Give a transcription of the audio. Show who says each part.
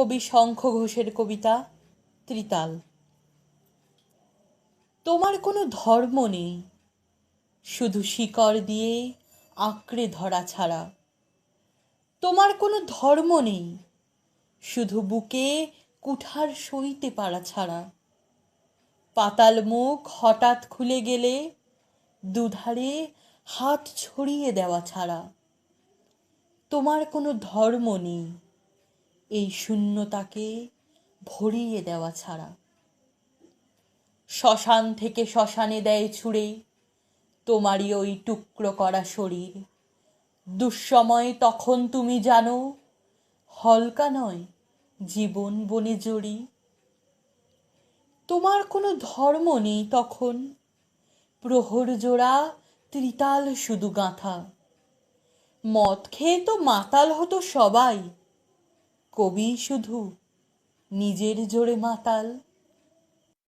Speaker 1: কবি শঙ্খ ঘোষের কবিতা, ত্রিতাল। তোমার কোনো ধর্ম নেই, শুধু শিকড় দিয়ে আঁকড়ে ধরা ছাড়া। তোমার কোনো ধর্ম নেই, শুধু বুকে কুঠার সইতে পারা ছাড়া। পাতাল মুখ হঠাৎ খুলে গেলে দুধারে হাত ছড়িয়ে দেওয়া ছাড়া। তোমার কোনো ধর্ম নেই এই শূন্যতাকে ভরিয়ে দেওয়া ছাড়া। শ্মশান থেকে শ্মশানে দেয় ছুঁড়ে, তোমারই ওই টুকরো করা শরীর। দুঃসময় তখন তুমি জানো, হলকা নয়, জীবন বনে জড়ি। তোমার কোনো ধর্ম নেই তখন, প্রহর জোড়া ত্রিতাল শুধু গাঁথা। মদ খেয়ে তো মাতাল হতো সবাই কবি শুধু নিজের জোরে মাতাল